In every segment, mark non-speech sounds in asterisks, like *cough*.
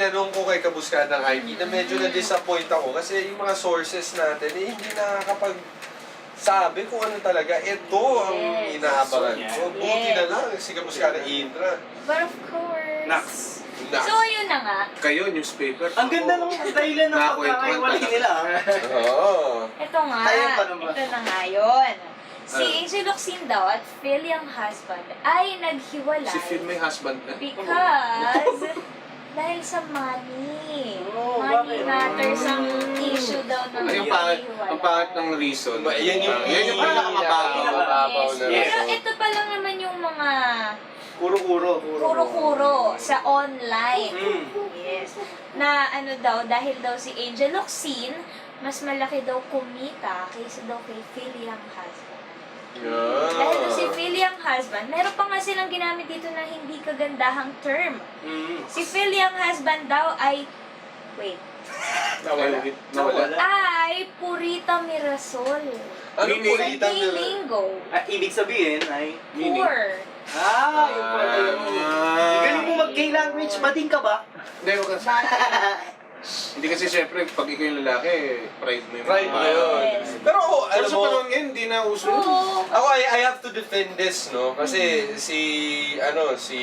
tinanong ko kay Kabuskadang IP na medyo na-disappoint ako kasi yung mga sources natin eh, hindi nakakapag sabi kung ano talaga. Ito ang Yes. inaabangan Yes. ko. Buti Yes. na lang si Kabuskadang Indra. But of course. Nax. Na, So, ayun na nga. Kayo, newspaper. Ang ganda ng dahilan ng pagkakaiwalay nila. ah. Oo. Ito nga. Tayo pa naman. Ito na nga yun. Si Ano? Angel Locsin daw at Phil yung husband ay naghiwalay. Si Phil may husband na. Because, *laughs* dahil sa money. Oh, money bakit? matters ang issue daw ng Ay, yung pangit, ang pangit ng reason. Ba, yan yung yan yung pinakamababaw. pinakamababaw Yes. na Pero rason. ito pa lang naman yung mga Kuro-kuro. kuro-kuro sa online. Mm. Yes. Na ano daw, dahil daw si Angel Locsin, mas malaki daw kumita kaysa daw kay Phil yung husband. Yeah. Dahil daw si Phil yung husband, meron pa nga silang ginamit dito na hindi kagandahang term. Mm. Si Phil yung husband daw ay, wait, Nawala. Nawala. ay Purita Mirasol. Ano Meaning- po Sa dito nila? Bilingo. Ah, ibig sabihin ay... Meaning? Poor. Ah, yung pala yun. Ah. Galing mo mag-gay language, bading ka ba? Hindi, wag kasi. Hindi kasi syempre, pag ikaw yung lalaki, pride mo yung Pride mo yun. Pero oh, Pero alam sa mo, panahon ngayon, hindi na uso yun. Oo. ako I, I have to defend this, no? Kasi si, ano, si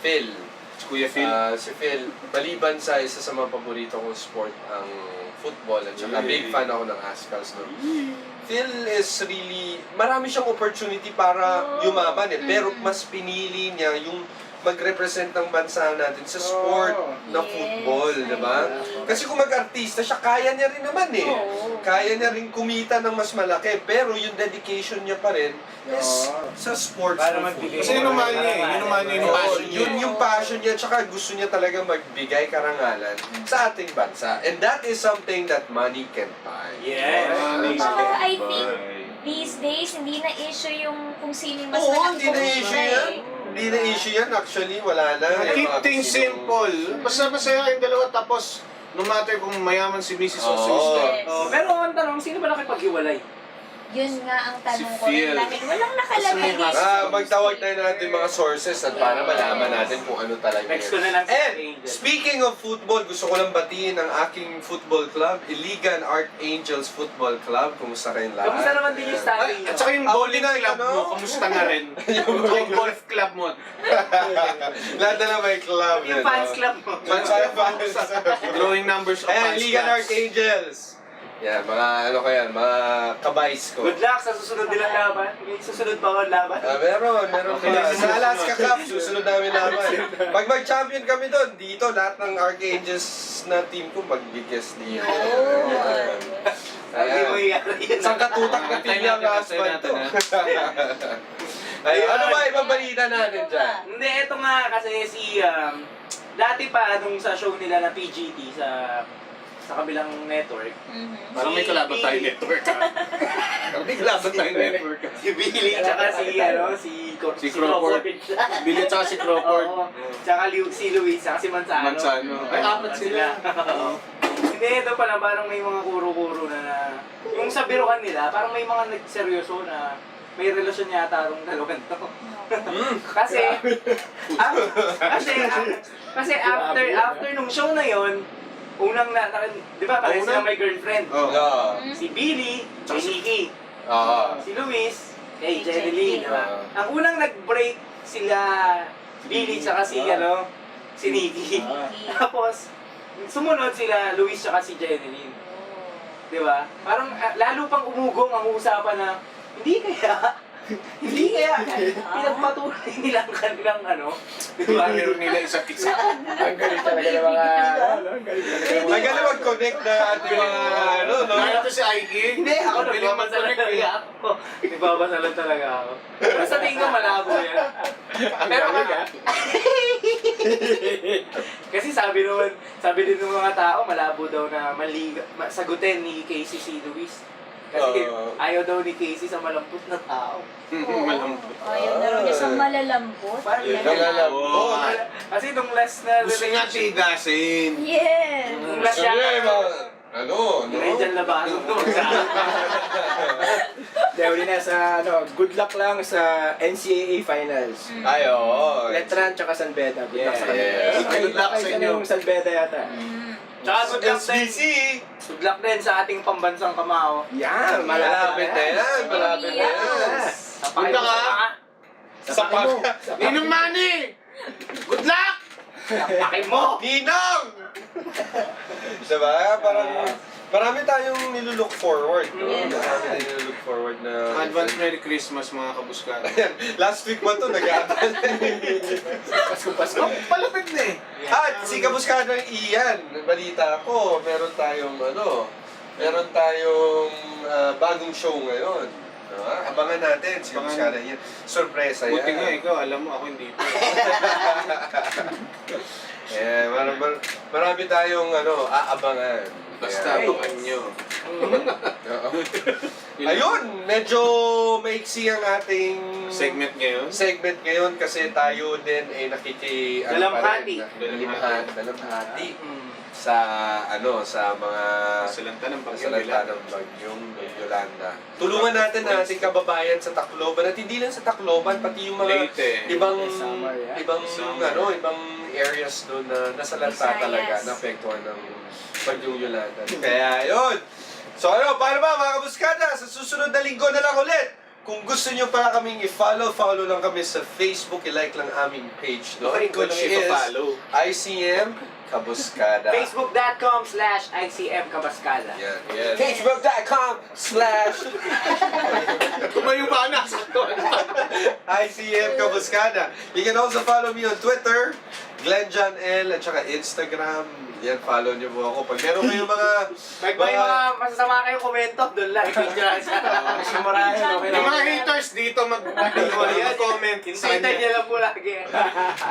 Phil, Si Kuya Phil. Ah, si Phil, maliban sa isa sa mga paborito kong sport ang football at saka Yeah. big fan ako ng Ascals no. Phil is really, marami siyang opportunity para Oh. yumaman eh. Pero Mm. mas pinili niya yung mag-represent ng bansa natin sa sport Oh. na Yes, football, I di ba? know. Kasi kung mag-artista siya, kaya niya rin naman eh. Oo. Kaya niya rin kumita ng mas malaki, pero yung dedication niya pa rin is Oo. sa sports Para magbigay. football. Kasi yun ang mahal niya eh. Yun ang mahal niya, yung Oo, passion niya. yun yung passion niya, tsaka gusto niya talaga magbigay karangalan sa ating bansa. And that is something that money can buy. Yes. Money Tsaka I think buy. these days, hindi na issue yung kung sino yung mas Oo, hindi na issue eh. yan. Hindi na issue yan. Actually, wala na. Keep mga things simple. Basta masaya kayong dalawa tapos no matter kung mayaman si Mrs. o si Oo. Mr. Yes. Oh, pero ang tanong, sino ba nakipag-iwalay? Yun nga ang tanong Si ko rin Phil. dahil walang nakalagay dito. Ah, magtawag tayo natin mga sources at para malaman natin kung ano talaga Next yun. ko na lang si And Angel. speaking of football, gusto ko lang batiin ang aking football club, Iligan Archangels Football Club. Kumusta kayong lahat? Kamusta naman din yung study Ay, at saka yung Ako bowling ang club ano? mo, kamusta na rin? *laughs* yung golf club mo. *laughs* Lahat na lang may club. Yung fans club mo. Fans club. *laughs* Drawing numbers of Ayan, fans Liga clubs. Archangels. Yan, mga ano ko yan, mga kabays ko. Good luck sa susunod nilang laban. May susunod pa ako laban. Ah, meron, meron pa. susunod, Sa Alaska susunod. Cup, susunod namin laban. Pag mag-champion kami doon, dito, lahat ng Archangels na team ko, mag-biggest dito. Mo Ayan. Isang katutak na team yung husband to. Ay, ano ba ibang balita natin dyan? Hindi, ito nga kasi si... Um, dati pa, nung sa show nila na PGT sa sa kabilang network, Mhm. Parang may kalaban tayo network ha. Parang *laughs* may kalaban tayo network ha. si Billy tsaka si ano si Si Crawford. Billy at saka si Crawford. Oo. Tsaka Liu- si Luis tsaka si Manzano. Manzano. Ay, apat sila. *laughs* Hindi, ito pala parang may mga kuro-kuro na, na yung sa biruan nila, parang may mga nagseryoso na may relasyon yata rong dalawang to. Hmm. *laughs* Kasi, ah, kasi, ah, kasi after, after nung show na yon unang na, na di ba, parang sila may girlfriend. Oh. Yeah. Si Billy, kay Nikki. Ah. Si Luis, kay Jeneline, di ba? Ang unang nag-break sila Billy tsaka si ano, si Nikki. Tapos sumunod sila Luis tsaka si Jeneline, di ba? Parang ah, lalo pang umugong ang usapan na hindi kaya hindi kaya pinagpatuloy nila ang kanilang ano, ba? Meron nila isa't isa. Ang galing talaga ng mga... Ang galing mag-connect na ating mga ano, no? Nakita to si Aiki. Hindi, ako Galing nagbabasa lang mag-connect talaga ako. Nagbabasa lang talaga ako. Sa tingin ko malabo yan. Pero *laughs* Kasi sabi naman, sabi din ng mga tao, malabo daw na mali, ma- sagutin ni Casey si Luis. Kasi Oo. ayaw daw ni Casey sa malampot na tao. *laughs* Oo. Malambot. Ayaw na raw niya sa malalambot. Parang Yun ganun. na. Oo. Kasi nung last na Gusto nga tigasin. Yes. Nung last Sabi yata, niya, mga- Ano, no? Yung dyan labasan ko. Dahil na sa, ano, good luck lang sa NCAA Finals. Ay, oo. Letran tsaka San Beda. Good luck sa kanila. Yeah. Ay, Good luck sa inyo. yung San Beda yata. Mm. Tsaka good luck din. SBC! Good luck din sa ating pambansang kamao. Yan, Malapit na yan, malapit na yan. Yes. Sa pakay Punta mo ka? sa panga. Sa pag... Ninong Manny! Good luck! Sa pakay mo! Ninang! diba? Parang... Marami tayong nilulook forward, no? Yes. Marami tayong nilulook forward na... Advance Merry Christmas mga kabuskada. *laughs* Ayan, last week ba ito nag-aatal? *laughs* Pasko, Pasko. Oh, palapit na eh. At si Kabuskada ng Ian, balita ko, meron tayong ano, meron tayong ah, bagong show ngayon. Diba? Abangan natin si Abangan. Kabuskada Ian. Sorpresa yan. Buti nga ikaw, alam mo ako hindi pa. *laughs* Eh, mar- mar- marami tayong ano, aabangan. Basta Kaya- abangan nyo. *laughs* Oo. Ayun, medyo maiksi ang ating Segment ngayon. segment ngayon kasi tayo din ay nakiki ano Dalamhati. rin, dalamhati, dalamhati Mm. Sa ano sa mga Salanta ng pagsalanta pagsalanta ng bagyong Yolanda. Tulungan natin ang ating kababayan sa Tacloban at hindi lang sa Tacloban pati yung mga Leyte. ibang Summer, yeah. ibang Summer. ano ibang areas doon na nasalanta Visayas. talaga naapektuhan ng bagyong Yolanda. Kaya yun. So ano, paano ba mga kabuskada? Sa susunod na linggo na lang ulit. Kung gusto nyo pa kaming i-follow, follow lang kami sa Facebook. I-like lang aming page doon. Bakit ko lang which is ipa-follow? ICM Kabuskada. Facebook.com slash ICM Kabaskada. Yan, yan. Facebook.com slash Kumayo ba na? Sakto. ICM Kabuskada. You can also follow me on Twitter, Glenn John L, at saka Instagram. Yan, follow niyo po ako. Pag meron kayong mga... Pag *laughs* may mga masasama kayong komento, doon lang. *laughs* Lang siya. Simurahin, okay Yung mga haters dito mag *laughs* mag-comment Hintayin niya lang po lagi.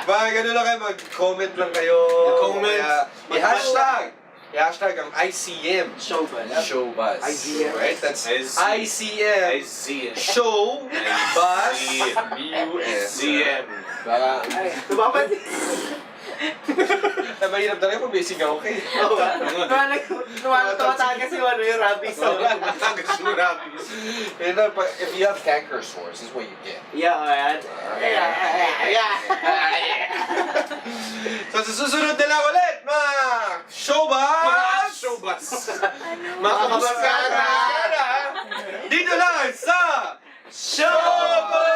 Mga ganun lang kayo, mag-comment lang kayo. Comment. Kaya, I-hashtag. I-hashtag ang ICM Showball. Showbuzz. ICM. Right? That's ICM. ICM. Show Buzz. ICM. B-U-S. CM. Baka, Ay, na mahirap talaga pag may sigaw kayo. Oo ba? Tumataga si ano yung rabies. Tagas mo rabies. You know, but if you have canker sores, is what you get. Yeah, ayan. Yeah, yeah. So sa susunod na lang ulit, mga showbuzz! Mga showbus. Mga kabuskada! Dito lang sa Showbuzz!